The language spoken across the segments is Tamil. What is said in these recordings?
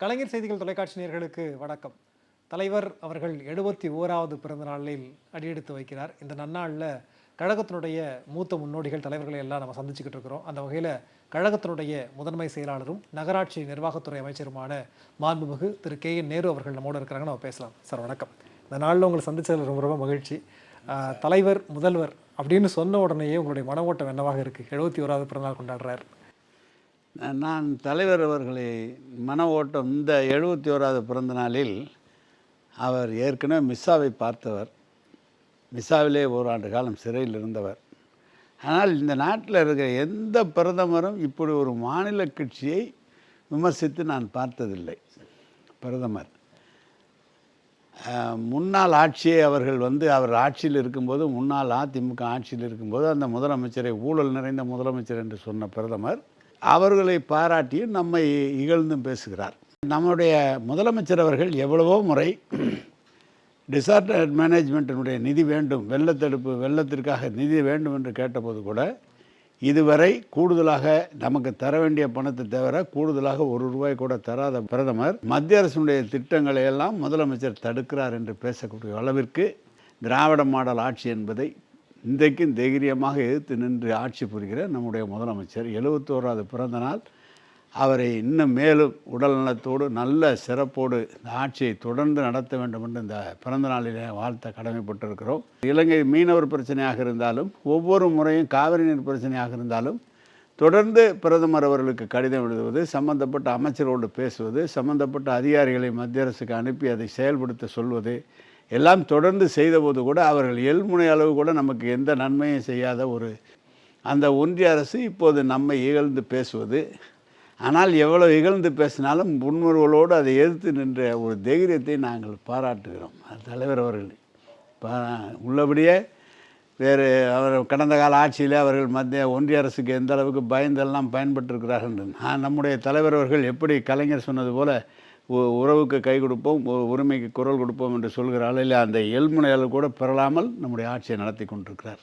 கலைஞர் செய்திகள் தொலைக்காட்சி நேர்களுக்கு வணக்கம். தலைவர் அவர்கள் எழுபத்தி ஓராவது பிறந்த நாளில் அடியெடுத்து வைக்கிறார். இந்த நன்னாளில் கழகத்தினுடைய மூத்த முன்னோடிகள் தலைவர்களை எல்லாம் நம்ம சந்திச்சுக்கிட்டு இருக்கிறோம். அந்த வகையில் கழகத்தினுடைய முதன்மை செயலாளரும் நகராட்சி நிர்வாகத்துறை அமைச்சருமான மாண்புமிகு திரு கே என் நேரு அவர்கள் நம்மோடு இருக்கிறாங்க. நம்ம பேசலாம். சார் வணக்கம். இந்த நாளில் உங்களை சந்திச்சதில் ரொம்ப ரொம்ப மகிழ்ச்சி. தலைவர் முதல்வர் அப்படின்னு சொன்ன உடனேயே உங்களுடைய மன ஓட்டம் என்னவாக இருக்குது எழுபத்தி ஓராவது பிறந்தநாள் கொண்டாடுறார். நான் தலைவர் அவர்களை மன ஓட்டம் இந்த எழுபத்தி ஓராவது பிறந்த நாளில் அவர் ஏற்கனவே மிஸ்ஸாவை பார்த்தவர். மிஸ்ஸாவிலே ஓராண்டு காலம் சிறையில் இருந்தவர். ஆனால் இந்த நாட்டில் இருக்கிற எந்த பிரதமரும் இப்படி ஒரு மாநில கட்சியை விமர்சித்து நான் பார்த்ததில்லை. பிரதமர். முன்னாள் ஆட்சியை அவர்கள் வந்து அவர் ஆட்சியில் இருக்கும்போது முன்னாள் அதிமுக ஆட்சியில் இருக்கும்போது அந்த முதலமைச்சரை ஊழல் நிறைந்த முதலமைச்சர் என்று சொன்ன பிரதமர் அவர்களை பாராட்டியும் நம்மை இகழ்ந்தும் பேசுகிறார். நம்முடைய முதலமைச்சர் அவர்கள் எவ்வளவோ முறை டிசாஸ்டர் மேனேஜ்மெண்ட்டினுடைய நிதி வேண்டும் வெள்ளத்தடுப்பு வெள்ளத்திற்காக நிதி வேண்டும் என்று கேட்டபோது கூட இதுவரை கூடுதலாக நமக்கு தர வேண்டிய பணத்தை தவிர கூடுதலாக ஒரு ரூபாய் கூட தராத பிரதமர் மத்திய அரசினுடைய திட்டங்களை எல்லாம் முதலமைச்சர் தடுக்கிறார் என்று பேசக்கூடிய அளவிற்கு திராவிட மாடல் ஆட்சி என்பதை இன்றைக்கும் தைரியமாக எதிர்த்து நின்று ஆட்சி புரிகிற நம்முடைய முதலமைச்சர் எழுபத்தோராவது பிறந்த நாள். அவரை இன்னும் மேலும் உடல் நலத்தோடு நல்ல சிறப்போடு இந்த ஆட்சியை தொடர்ந்து நடத்த வேண்டும் என்று இந்த பிறந்த நாளிலே வாழ்த்த கடமைப்பட்டிருக்கிறோம். இலங்கை மீனவர் பிரச்சனையாக இருந்தாலும் ஒவ்வொரு முறையும் காவிரி நீர் பிரச்சனையாக இருந்தாலும் தொடர்ந்து பிரதமர் அவர்களுக்கு கடிதம் எழுதுவது சம்பந்தப்பட்ட அமைச்சரோடு பேசுவது சம்பந்தப்பட்ட அதிகாரிகளை மத்திய அரசுக்கு அனுப்பி அதை செயல்படுத்த சொல்வது எல்லாம் தொடர்ந்து செய்தபோது கூட அவர்கள் எல்முனை அளவு கூட நமக்கு எந்த நன்மையும் செய்யாத ஒரு அந்த ஒன்றிய அரசு இப்போது நம்மை இகழ்ந்து பேசுவது. ஆனால் எவ்வளோ இகழ்ந்து பேசினாலும் முன்முறுவலோடு அதை எதிர்த்து நின்ற ஒரு தைரியத்தை நாங்கள் பாராட்டுகிறோம். தலைவர் அவர்கள். உள்ளபடியே வேறு அவர் கடந்த கால ஆட்சியில் அவர்கள் மத்திய ஒன்றிய அரசுக்கு எந்த அளவுக்கு பயந்தெல்லாம் பயன்பட்டிருக்கிறார்கள் என்று. நான் நம்முடைய தலைவர் அவர்கள் எப்படி கலைஞர் சொன்னது போல் உறவுக்கு கை கொடுப்போம் உரிமைக்கு குரல் கொடுப்போம் என்று சொல்கிற அளவில் அந்த எல்முனையால் கூட பெறலாமல் நம்முடைய ஆட்சியை நடத்தி கொண்டிருக்கிறார்.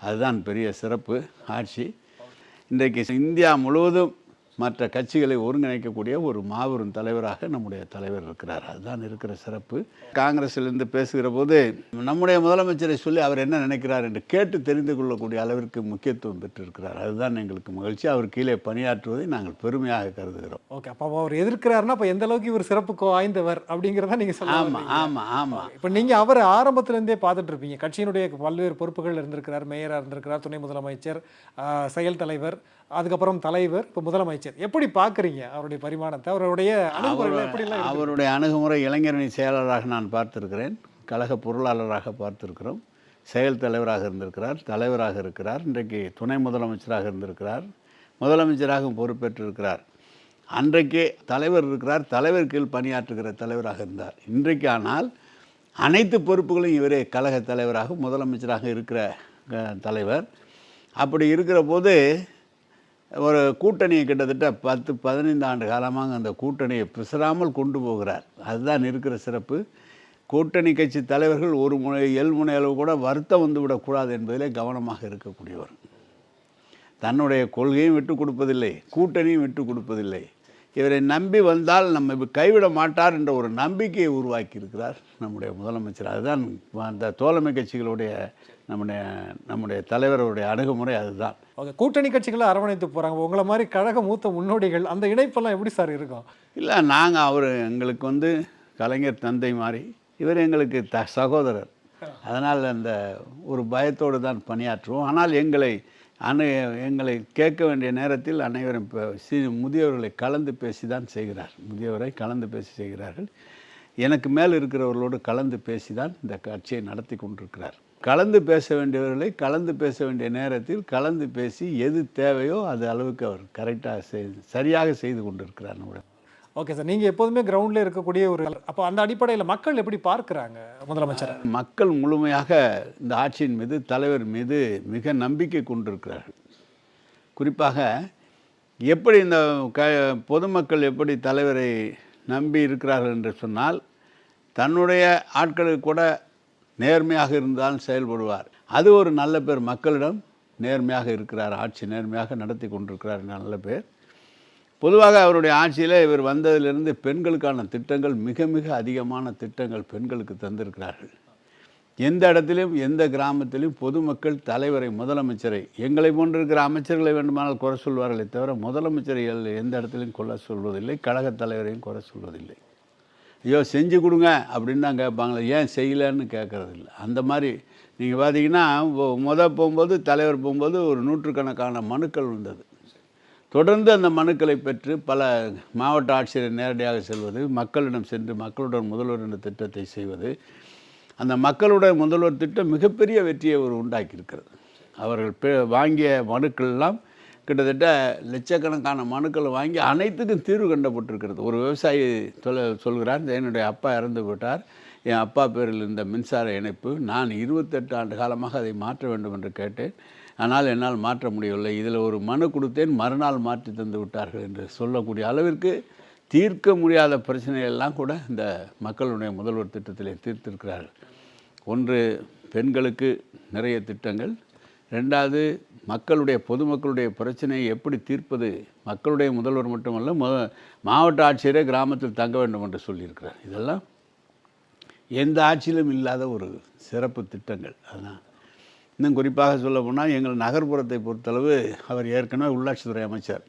அதுதான் பெரிய சிறப்பு ஆட்சி. இன்றைக்கு இந்தியா முழுவதும் மற்ற கட்சிகளை ஒருங்கிணைக்கக்கூடிய ஒரு மாபெரும் தலைவராக நம்முடைய தலைவர் இருக்கிறார். அதுதான் இருக்கிற சிறப்பு. காங்கிரஸிலிருந்து பேசுகிற போது நம்முடைய முதலமைச்சரை சொல்லி அவர் என்ன நினைக்கிறார் என்று கேட்டு தெரிந்து கொள்ளக்கூடிய அளவிற்கு முக்கியத்துவம் பெற்றிருக்கிறார். அதுதான் எங்களுக்கு மகிழ்ச்சி. அவர் கீழே பணியாற்றுவதை நாங்கள் பெருமையாக கருதுகிறோம். ஓகே அப்போ அவர் எதிர்க்கிறாருன்னா அப்போ எந்த அளவுக்கு இவர் சிறப்புக்கு வாய்ந்தவர் அப்படிங்கிறத நீங்கள் சொல்ல ஆமாம். ஆமாம் ஆமாம் இப்போ நீங்கள் அவர் ஆரம்பத்திலேருந்தே பார்த்துட்டு இருப்பீங்க கட்சியினுடைய பல்வேறு பொறுப்புகள் இருந்திருக்கிறார். மேயராக இருந்திருக்கிறார். துணை முதலமைச்சர் செயல் தலைவர் அதுக்கப்புறம் தலைவர் இப்போ முதலமைச்சர். எப்படி பார்க்குறீங்க அவருடைய பரிமாணத்தை? அவருடைய அணுகுமுறைகள் எப்படிலாம்? அவருடைய அணுகுமுறை இளைஞரணி செயலாளராக நான் பார்த்திருக்கிறேன். கழக பொருளாளராக பார்த்திருக்கிறோம். செயல் தலைவராக இருந்திருக்கிறார் தலைவராக இருக்கிறார். இன்றைக்கு துணை முதலமைச்சராக இருந்திருக்கிறார். முதலமைச்சராகவும் பொறுப்பேற்றிருக்கிறார். அன்றைக்கே தலைவர் இருக்கிறார். தலைவர் கீழ் பணியாற்றுகிற தலைவராக இருந்தார். இன்றைக்கு ஆனால் அனைத்து பொறுப்புகளையும் இவரே கழக தலைவராக முதலமைச்சராக இருக்கிற தலைவர். அப்படி இருக்கிற போது ஒரு கூட்டணியை கிட்டத்தட்ட பத்து பதினைந்து ஆண்டு காலமாக அந்த கூட்டணியை பிசராமல் கொண்டு போகிறார். அதுதான் இருக்கிற சிறப்பு. கூட்டணி கட்சி தலைவர்கள் ஒரு முனை எல் முனை அளவு கூட வருத்தம் வந்து விடக்கூடாது என்பதிலே கவனமாக இருக்கக்கூடியவர். தன்னுடைய கொள்கையும் விட்டு கொடுப்பதில்லை கூட்டணியும் விட்டு கொடுப்பதில்லை. இவரை நம்பி வந்தால் நம்ம கைவிட மாட்டார் என்ற ஒரு நம்பிக்கையை உருவாக்கி இருக்கிறார் நம்முடைய முதலமைச்சர். அதுதான் அந்த தோழமை கட்சிகளுடைய நம்முடைய நம்முடைய தலைவருடைய அணுகுமுறை அதுதான். ஓகே கூட்டணி கட்சிகளை அரவணைத்து போகிறாங்க உங்களை மாதிரி கழக மூத்த முன்னோடிகள் அந்த இணைப்பெல்லாம் எப்படி சார் இருக்கும்? இல்லை நாங்கள் அவர் எங்களுக்கு வந்து கலைஞர் தந்தை மாதிரி இவர் எங்களுக்கு த சகோதரர். அதனால் அந்த ஒரு பயத்தோடு தான் பணியாற்றுவோம். ஆனால் எங்களை அணு எங்களை கேட்க வேண்டிய நேரத்தில் அனைவரும் இப்போ சி முதியவர்களை கலந்து பேசி தான் செய்கிறார். முதியவரை கலந்து பேசி செய்கிறார்கள். எனக்கு மேல் இருக்கிறவர்களோடு கலந்து பேசி தான் இந்த கட்சியை நடத்தி கொண்டிருக்கிறார். கலந்து பேச வேண்டியவர்களை கலந்து பேச வேண்டிய நேரத்தில் கலந்து பேசி எது தேவையோ அது அளவுக்கு அவர் கரெக்டாக செய் சரியாக செய்து கொண்டிருக்கிறார் நம்முடைய. ஓகே சார் நீங்கள் எப்போதுமே கிரவுண்டில் இருக்கக்கூடிய ஒரு அப்போ அந்த அடிப்படையில் மக்கள் எப்படி பார்க்குறாங்க முதலமைச்சரை? மக்கள் முழுமையாக இந்த ஆட்சியின் மீது தலைவர் மீது மிக நம்பிக்கை கொண்டிருக்கிறார்கள். குறிப்பாக எப்படி இந்த க பொதுமக்கள் எப்படி தலைவரை நம்பி இருக்கிறார்கள் என்று சொன்னால் தன்னுடைய ஆட்களுக்கு கூட நேர்மையாக இருந்தால் செயல்படுவார். அது ஒரு நல்ல பேர். மக்களிடம் நேர்மையாக இருக்கிறார். ஆட்சி நேர்மையாக நடத்தி கொண்டிருக்கிறார் என்ற நல்ல பேர். பொதுவாக அவருடைய ஆட்சியில் இவர் வந்ததிலிருந்து பெண்களுக்கான திட்டங்கள் மிக மிக அதிகமான திட்டங்கள் பெண்களுக்கு தந்திருக்கிறார்கள். எந்த இடத்திலும் எந்த கிராமத்திலும் பொதுமக்கள் தலைவரை முதலமைச்சரை எங்களை போன்றிருக்கிற அமைச்சர்களை வேண்டுமானால் குறை சொல்வார்களே தவிர முதலமைச்சரை எல்- எந்த இடத்திலும் கொல்ல சொல்வதில்லை கழகத் தலைவரையும் குறை சொல்வதில்லை. ஐயோ செஞ்சு கொடுங்க அப்படின்னு தான் கேட்பாங்களே ஏன் செய்யலைன்னு கேட்குறது இல்லை அந்த மாதிரி நீங்கள் பார்த்தீங்கன்னா மொதல் போகும்போது தலைவர் போகும்போது ஒரு நூற்றுக்கணக்கான மனுக்கள் வந்தது. தொடர்ந்து அந்த மனுக்களை பெற்று பல மாவட்ட ஆட்சியரை நேரடியாக செல்வது மக்களிடம் சென்று மக்களுடன் முதல்வர் என்ற திட்டத்தை செய்வது அந்த மக்களுடன் முதல்வர் திட்டம் மிகப்பெரிய வெற்றியை ஒரு உண்டாக்கியிருக்கிறது. அவர்கள் வாங்கிய மனுக்கள் எல்லாம் கிட்டத்தட்ட லட்சக்கணக்கான மனுக்களை வாங்கி அனைத்துக்கும் தீர்வு கண்டப்பட்டிருக்கிறது. ஒரு விவசாயி சொல்ல சொல்கிறார் என்னுடைய அப்பா இறந்து விட்டார். என் அப்பா பேரில் இருந்த மின்சார இணைப்பு. நான் இருபத்தெட்டு ஆண்டு காலமாக அதை மாற்ற வேண்டும் என்று கேட்டேன். ஆனால் என்னால் மாற்ற முடியவில்லை. இதில் ஒரு மனு கொடுத்தேன். மறுநாள் மாற்றி தந்து விட்டார்கள் என்று சொல்லக்கூடிய அளவிற்கு தீர்க்க முடியாத பிரச்சனையெல்லாம் கூட இந்த மக்களுடைய முதல்வர் திட்டத்திலே தீர்த்திருக்கிறார்கள். ஒன்று பெண்களுக்கு நிறைய திட்டங்கள். ரெண்டாவது மக்களுடைய பொதுமக்களுடைய பிரச்சனையை எப்படி தீர்ப்பது? மக்களுடைய முதல்வர் மட்டுமல்ல மாவட்ட ஆட்சியரே கிராமத்தில் தங்க வேண்டும் என்று சொல்லியிருக்கிறார். இதெல்லாம் எந்த ஆட்சியிலும் இல்லாத ஒரு சிறப்பு திட்டங்கள். அதான். இன்னும் குறிப்பாக சொல்ல போனால் எங்கள் நகர்ப்புறத்தை பொறுத்தளவு அவர் ஏற்கனவே உள்ளாட்சித்துறை அமைச்சர்.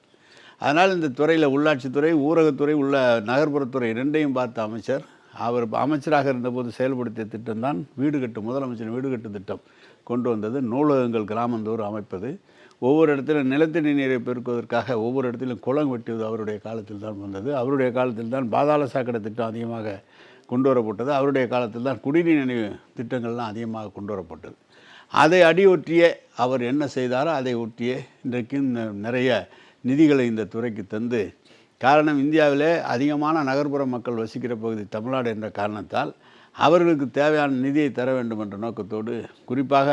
அதனால் இந்த துறையில் உள்ளாட்சித்துறை ஊரகத்துறை உள்ள நகர்ப்புறத்துறை ரெண்டையும் பார்த்த அமைச்சர் அவர் அமைச்சராக இருந்தபோது செயல்படுத்திய திட்டம்தான் வீடு கட்டு முதலமைச்சர் வீடு கட்டு திட்டம். கொண்டு வந்தது நூலகங்கள் கிராமந்தோறும் அமைப்பது. ஒவ்வொரு இடத்திலும் நிலத்தடி நீரை பெருக்குவதற்காக ஒவ்வொரு இடத்திலும் குளம் வெட்டுவது அவருடைய காலத்தில் தான் வந்தது. அவருடைய காலத்தில் தான் பாதாள சாக்கடை திட்டம் அதிகமாக கொண்டு வரப்பட்டது. அவருடைய காலத்தில் தான் குடிநீர் நினைவு திட்டங்கள்லாம் அதிகமாக கொண்டு வரப்பட்டது. அதை அடியொற்றிய அவர் என்ன செய்தாரோ அதை ஒட்டிய இன்றைக்கு நிறைய நிதிகளை இந்த துறைக்கு தந்து காரணம் இந்தியாவிலே அதிகமான நகர்ப்புற மக்கள் வசிக்கிற பகுதி தமிழ்நாடு என்ற காரணத்தால் அவர்களுக்கு தேவையான நிதியை தர வேண்டும் என்ற நோக்கத்தோடு குறிப்பாக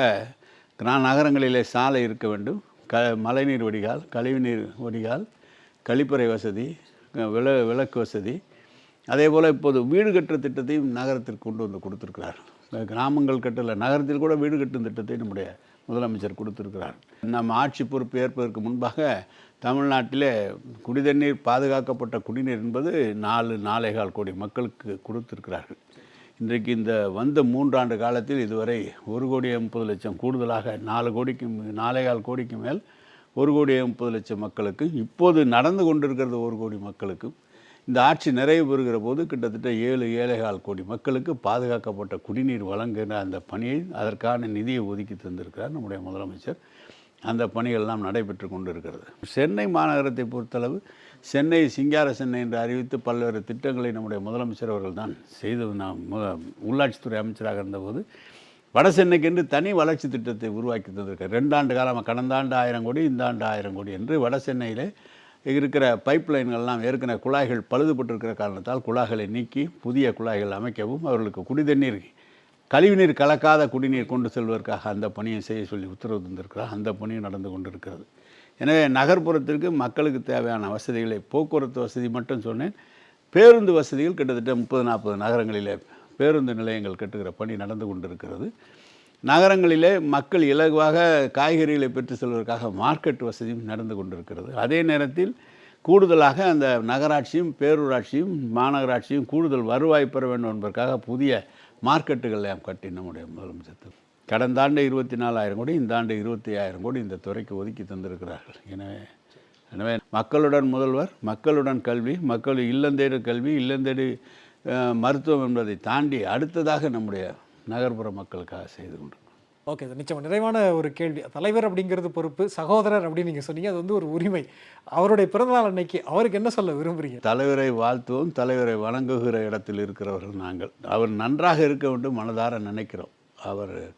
நான் நகரங்களிலே சாலை இருக்க வேண்டும். க மழைநீர் வடிகால் கழிவுநீர் வடிகால் கழிப்பறை வசதி விள விளக்கு வசதி. அதே போல் இப்போது வீடு கட்டுற திட்டத்தையும் நகரத்திற்கு கொண்டு வந்து கொடுத்துருக்கிறார். கிராமங்கள் கட்டல நகரத்தில் கூட வீடு கட்டும் திட்டத்தை நம்முடைய முதலமைச்சர் கொடுத்துருக்கிறார். நம்ம ஆட்சி பொறுப்பு ஏற்பதற்கு முன்பாக தமிழ்நாட்டிலே குடிதண்ணீர் பாதுகாக்கப்பட்ட குடிநீர் என்பது நாலு நாலேகால் கோடி மக்களுக்கு கொடுத்திருக்கிறார்கள். இன்றைக்கு இந்த வந்த மூன்றாண்டு காலத்தில் இதுவரை ஒரு கோடி முப்பது லட்சம் கூடுதலாக நாலு கோடிக்கு நாலேகால் கோடிக்கு மேல் ஒரு கோடி முப்பது லட்சம் மக்களுக்கு இப்போது நடந்து கொண்டிருக்கிறது ஒரு கோடி மக்களுக்கும் இந்த ஆட்சி நிறைவு பெறுகிற போது கிட்டத்தட்ட ஏழு ஏழைகால் கோடி மக்களுக்கு பாதுகாக்கப்பட்ட குடிநீர் வழங்குகிற அந்த பணியை அதற்கான நிதியை ஒதுக்கி தந்திருக்கிறார் நம்முடைய முதலமைச்சர். அந்த பணிகள்லாம் நடைபெற்று கொண்டு இருக்கிறது சென்னை மாநகரத்தை பொறுத்தளவு சென்னை சிங்கார சென்னை என்று அறிவித்து பல்வேறு திட்டங்களை நம்முடைய முதலமைச்சர் அவர்கள் தான் செய்து நாம் உள்ளாட்சித்துறை அமைச்சராக இருந்தபோது வட சென்னைக்கென்று தனி வளர்ச்சி திட்டத்தை உருவாக்கி தந்திருக்கார் ரெண்டாண்டு காலமாக கடந்த ஆண்டு ஆயிரம் கோடி இந்த ஆண்டு ஆயிரம் கோடி என்று வட சென்னையிலே இருக்கிற பைப் லைன்கள்லாம் ஏற்கனவே குழாய்கள் பழுதுபட்டிருக்கிற காரணத்தால் குழாய்களை நீக்கி புதிய குழாய்கள் அமைக்கவும் அவர்களுக்கு குடிதண்ணீர் கழிவுநீர் கலக்காத குடிநீர் கொண்டு செல்வதற்காக அந்த பணியை செய்ய சொல்லி உத்தரவு தந்திருக்கிறார். அந்த பணியும் நடந்து கொண்டிருக்கிறது. எனவே நகர்ப்புறத்திற்கு மக்களுக்கு தேவையான வசதிகளை போக்குவரத்து வசதி மட்டும் சொன்னேன். பேருந்து வசதிகள் கிட்டத்தட்ட முப்பது நாற்பது நகரங்களிலே பேருந்து நிலையங்கள் கட்டுகிற பணி நடந்து கொண்டிருக்கிறது. நகரங்களிலே மக்கள் இலகுவாக காய்கறிகளை பெற்று செல்வதற்காக மார்க்கெட் வசதியும் நடந்து கொண்டிருக்கிறது. அதே நேரத்தில் கூடுதலாக அந்த நகராட்சியும் பேரூராட்சியும் மாநகராட்சியும் கூடுதல் வருவாய் பெற வேண்டும் என்பதற்காக புதிய மார்க்கெட்டுகளில் கட்டி நம்முடைய முதலமைச்சர். கடந்த ஆண்டு இருபத்தி நாலாயிரம் கோடி இந்த ஆண்டு இருபத்தி ஆயிரம் கோடி இந்த துறைக்கு ஒதுக்கி தந்திருக்கிறார்கள். எனவே எனவே மக்களுடன் முதல்வர் மக்களுடன் கல்வி மக்கள் இல்லந்தேடு கல்வி இல்லந்தேடு மருத்துவம் என்பதை தாண்டி அடுத்ததாக நம்முடைய நகர்ப்புற மக்களுக்காக செய்து கொண்டு ஓகே சார். நிச்சயமா. நிறைவான ஒரு கேள்வி. தலைவர் அப்படிங்கிறது பொறுப்பு சகோதரர் அப்படின்னு நீங்கள் சொன்னீங்க. அது வந்து ஒரு உரிமை. அவருடைய பிறந்தநாள் அன்னைக்கு அவருக்கு என்ன சொல்ல விரும்புறீங்க? தலைவரை வாழ்த்துவோம் தலைவரை வணங்குகிற இடத்தில் இருக்கிறவர்கள் நாங்கள். அவர் நன்றாக இருக்க வேண்டும் மனதார நினைக்கிறோம். அவர்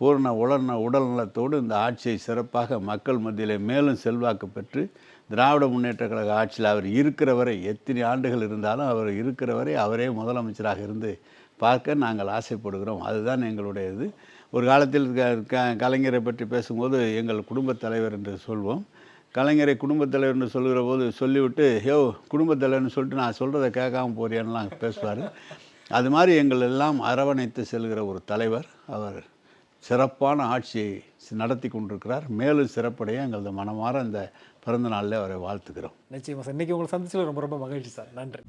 பூர்ண உடல்ந உடல் நலத்தோடு இந்த ஆட்சியை சிறப்பாக மக்கள் மத்தியிலே மேலும் செல்வாக்கு பெற்று திராவிட முன்னேற்ற கழக ஆட்சியில் அவர் இருக்கிற வரை எத்தனை ஆண்டுகள் இருந்தாலும் அவர் இருக்கிற வரை அவரே முதலமைச்சராக இருந்து பார்க்க நாங்கள் ஆசைப்படுகிறோம். அதுதான் எங்களுடைய இது. ஒரு காலத்தில் க- க- கலைஞரை பற்றி பேசும்போது எங்கள் குடும்பத் தலைவர் என்று சொல்வோம். கலைஞரை குடும்பத் தலைவர்னு சொல்கிற போது சொல்லிவிட்டு யோ குடும்பத் தலைவர்னு சொல்லிட்டு நான் சொல்கிறத கேட்காம போறியான்லாம் பேசுவார். அது மாதிரி எங்கள் எல்லாம் அரவணைத்து செல்கிற ஒரு தலைவர். அவர் சிறப்பான ஆட்சியை நடத்தி கொண்டிருக்கிறார். மேலும் சிறப்படைய எங்களது மனமாற இந்த பிறந்த நாளில் அவரை வாழ்த்துக்கிறோம் நிச்சயமாக சார். இன்றைக்கி உங்களை சந்திச்சதுல ரொம்ப ரொம்ப மகிழ்ச்சி சார். நன்றி.